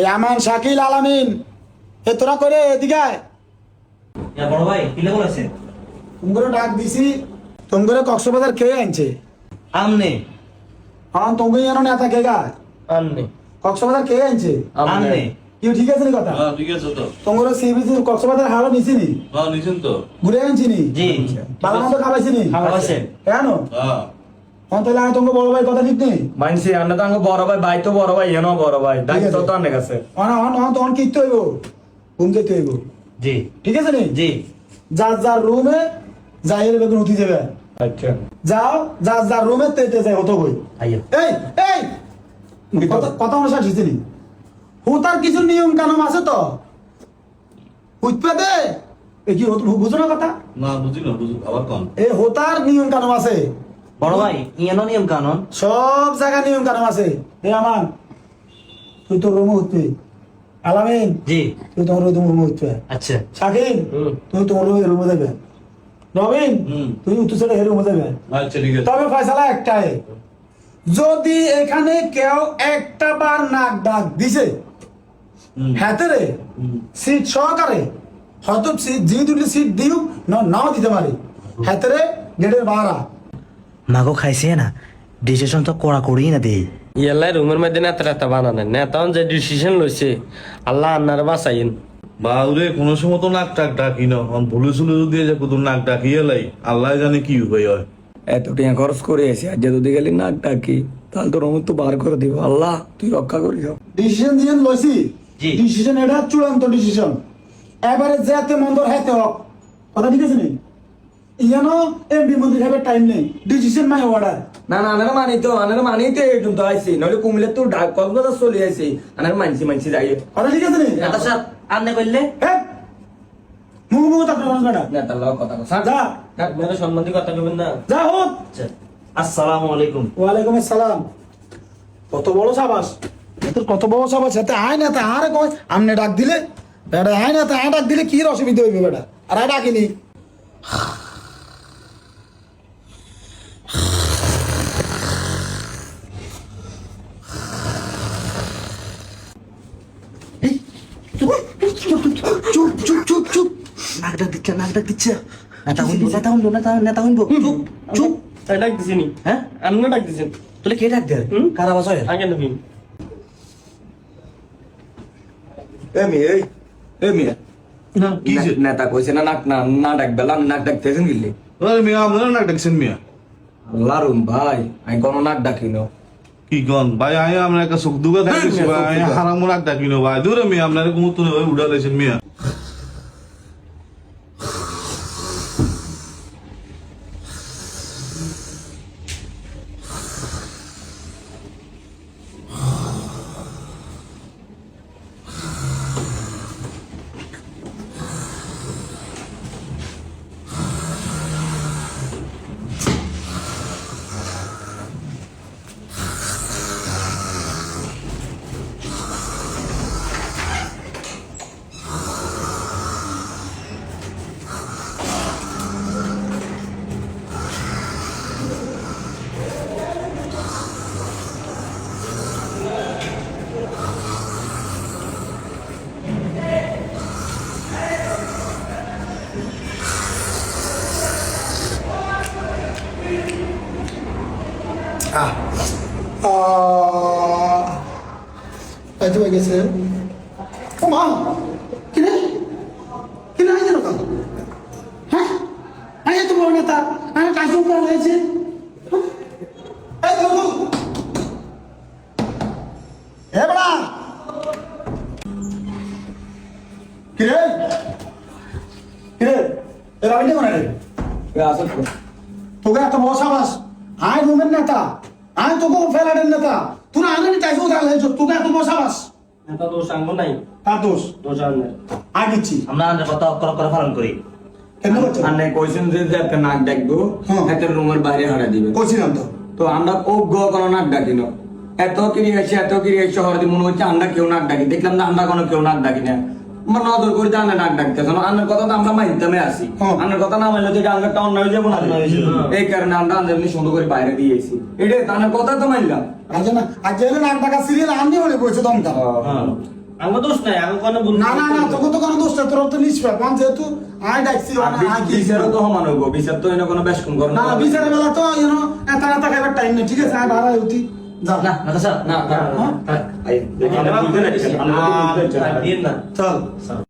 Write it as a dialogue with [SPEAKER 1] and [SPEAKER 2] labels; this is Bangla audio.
[SPEAKER 1] এই আমান শাকিল আলামিন। এ তোরা করে এদিকে আয়।
[SPEAKER 2] বড় ভাই কিলে বলেছেন
[SPEAKER 1] তোমরা ডাক দিছি তোমরা কক্সবাজার কে আনছে?
[SPEAKER 2] আমনে।
[SPEAKER 1] হ্যাঁ তুমি জানো নেতা কে গা?
[SPEAKER 3] আননি
[SPEAKER 1] কক্সবাজার কে আনছে?
[SPEAKER 2] আমনে।
[SPEAKER 1] কি ঠিক আছে নি কথা?
[SPEAKER 4] হ্যাঁ ঠিক আছে তো।
[SPEAKER 1] তোমরা সিবিসি কক্সবাজার হারো নিছি নি
[SPEAKER 4] হ্যাঁ নিছেন তো।
[SPEAKER 1] ঘুরে আনছি নি
[SPEAKER 2] জি
[SPEAKER 1] ভালো মতো খাবাইছি। নি
[SPEAKER 2] খাওয়াছেন
[SPEAKER 1] কেন?
[SPEAKER 4] হ্যাঁ।
[SPEAKER 1] তাহলে তোমাকে বড় ভাই কথা ঠিক নেই?
[SPEAKER 3] মানছি আমরা তো বড় ভাই ভাই তো বড় ভাই এনো বড় ভাই দায়িত্ব তো অনেক আছে।
[SPEAKER 1] অন অন অন তখন কিনতে হইব। ঘুম যেতে হইব।
[SPEAKER 2] জি।
[SPEAKER 1] ঠিক আছে নি?
[SPEAKER 2] জি।
[SPEAKER 1] যার যার রুমে যাই বেগুন উঠি যাবে।
[SPEAKER 3] আচ্ছা।
[SPEAKER 1] যাও যার যার রুমে তেতে যায় হতো বই এই এই! কথা- অনুসার হুতার কিছু নিয়ম কানুন আছে তো? দে! এ কি হতো- বুঝো না কথা?
[SPEAKER 4] না বুঝি না বুঝি আবার কম
[SPEAKER 1] এই হোতার নিয়ম কানুন আছে।
[SPEAKER 2] বড় ভাই ইয়ানো নিয়ম কানুন।
[SPEAKER 1] সব জায়গায় নিয়ম কানুন আছে। এ আমার তুই রুমে উঠবি। আলামিন
[SPEAKER 2] জি।
[SPEAKER 1] তুই তোমার রুমে উঠবে।
[SPEAKER 2] আচ্ছা।
[SPEAKER 1] শাকিল তুই তোমার রুমে যাবে নবীন। তুই উত্তর সাইডে রুমে যাবে
[SPEAKER 4] আচ্ছা ঠিক আছে।
[SPEAKER 1] তবে ফয়সালা একটাই যদি এখানে কেউ একটা বার নাক ডাক দিছে। হাতে সিট সহকারে হয়তো সিট যে দুটি সিট দিও না নাও দিতে পারে। হাতে গেটের বাহারা।
[SPEAKER 2] মাগো খাইছে না ডিসিশন তো কড়া করেই না দেই।
[SPEAKER 3] ইয়াল্লাই রুমের মধ্যে নেতা নেতা বানানেন নেতা যে ডিসিশন লইছে আল্লাহ আন্নার বাঁচাইন।
[SPEAKER 4] বাউরে কোন সময় তো নাক টাক ডাকি না। অন ভুলে সুলে যদি যে কত নাক ডাকি এলাই আল্লাহ জানে কি উপায় হয়।
[SPEAKER 3] এত টাকা খরচ করে এসে আর যদি গেলি নাক ডাকি তাহলে তোর রুম তো বার করে দিব। আল্লাহ তুই রক্ষা করিস।
[SPEAKER 1] ডিসিশন দিয়ে লইছি?
[SPEAKER 2] জি।
[SPEAKER 1] ডিসিশন এটা চূড়ান্ত ডিসিশন এবারে যেতে মন্দর হাতে হোক। কথা ঠিক আছে নি? ইয়ানো এমপি মন্ত্রী সাহেবের টাইম নেই। ডিসিশন নাই অর্ডার
[SPEAKER 3] না না আনার মানি তো আনার মানি তো এই তো আইছি নইলে কুমিলে তো ডাক কক্সবাজার চলে আইছি আনার মানছি মানছি যাই
[SPEAKER 1] কথা ঠিক আছে নি?
[SPEAKER 2] নেতা সাহেব আন্নে করলে
[SPEAKER 1] হ্যাঁ মুখ মুখ মানুষ
[SPEAKER 3] নেতার লগ কথা কথা
[SPEAKER 1] যা।
[SPEAKER 3] মেরে সম্বন্ধে কথা কবেন না।
[SPEAKER 1] যা হোক
[SPEAKER 2] আচ্ছা আসসালামু আলাইকুম।
[SPEAKER 1] ওয়ালাইকুম আসসালাম। কত বড় সাবাস? তোর কত বড় সাবাস? এতে আয় না তা আরে কয় আমনে ডাক দিলে। বেটা আয় না তা আয় ডাক দিলে কি অসুবিধা হইবে বেটা আর আয় ডাকিনি চুপ চুপ চুপ চুপ
[SPEAKER 2] নাক ডাক দিচ্ছে নাক ডাক দিচ্ছে। নেতা হইবো নেতা হইবো নেতা নেতা হইবো চুপ চুপ।
[SPEAKER 3] তাই ডাক দিছিনি
[SPEAKER 2] হ্যাঁ?
[SPEAKER 3] আপনি ডাক দিছেন
[SPEAKER 2] তুলে কে ডাক দে? কারা বাসয়
[SPEAKER 3] আগে নবীন
[SPEAKER 5] এ মেয়ে এই এ মেয়ে?
[SPEAKER 3] নেতা কইছে না নাক না না ডাক বেলা নাক ডাকতেছেন গিল্লি।
[SPEAKER 4] মিয়া আপনারা নাক ডাকছেন মিয়া?
[SPEAKER 3] লারুন ভাই আমি কোনো নাক ডাকি না
[SPEAKER 4] কি কন? ভাই আয় আমরা একটা সুখ দুঃখ থাকতেছি ভাই আই হারাম নাক না ভাই। দূরে মেয়ে আপনার কুমুত না ভাই। উড়া লাইছেন মিয়া।
[SPEAKER 1] পাইতে পাই গেছে ও মা কিরে কিরে আইছে না হ্যাঁ আই তো বড় নেতা আমি কাজু করা বড়া কিরে কিরে এ রাইতে কোন রে
[SPEAKER 3] আসল
[SPEAKER 1] তোকে এত বড় সাবাস আয় রুমের নেতা আয় তোকে ফেলাটের নেতা। তুই আগে চাইছো তাহলে তোকে এত বড় সাবাস
[SPEAKER 3] নেতা দোষ আঙ্গ নাই।
[SPEAKER 1] তার দোষ?
[SPEAKER 3] দোষ আন্নের
[SPEAKER 1] আয় দিচ্ছি।
[SPEAKER 2] আমরা আন্নের কথা অক্ষর অক্ষর পালন করি।
[SPEAKER 1] কেন করছ?
[SPEAKER 3] আন্নে কইছেন যে একটা নাক ডাকবো
[SPEAKER 1] হ্যাঁ।
[SPEAKER 3] একটা রুমের বাইরে হারা দিবে।
[SPEAKER 1] করছিলাম তো।
[SPEAKER 3] তো আমরা অজ্ঞ কোনো নাক ডাকি না। এত কিরি এসে এত কিরি এসে হরদি মনে হচ্ছে আমরা কেউ নাক ডাকি। দেখলাম না আমরা কোনো কেউ নাক ডাকি না। আমার নজর তো আনা ডাক আনার কথা তো আমরা আসি আনার কথা না মানলে তো যাব না। এই কারণে আমরা সুন্দর করে বাইরে এটা কথা তো মানলাম।
[SPEAKER 1] আচ্ছা, না আচ্ছা, নাক ডাকা সিরিয়াল বলে বলছে হ্যাঁ।
[SPEAKER 2] হ্যাঁ।
[SPEAKER 6] আমার দোষ নাই আমি কোনো
[SPEAKER 1] না না না তোকে তো কোনো দোষ নাই তোর তো নিষ্পাপ। আমি যেহেতু আই ডাকছি মানে
[SPEAKER 3] বিচারও তো সমান হইব বিচার তো এনে কোনো বেশ কোন
[SPEAKER 1] না বিচারের বেলা তো এনো এত এত টাইম নেই ঠিক আছে? ভাড়া
[SPEAKER 2] না না স্যার
[SPEAKER 3] না না আই দেখেন বলতে না আমরা
[SPEAKER 6] বলতে না
[SPEAKER 1] চল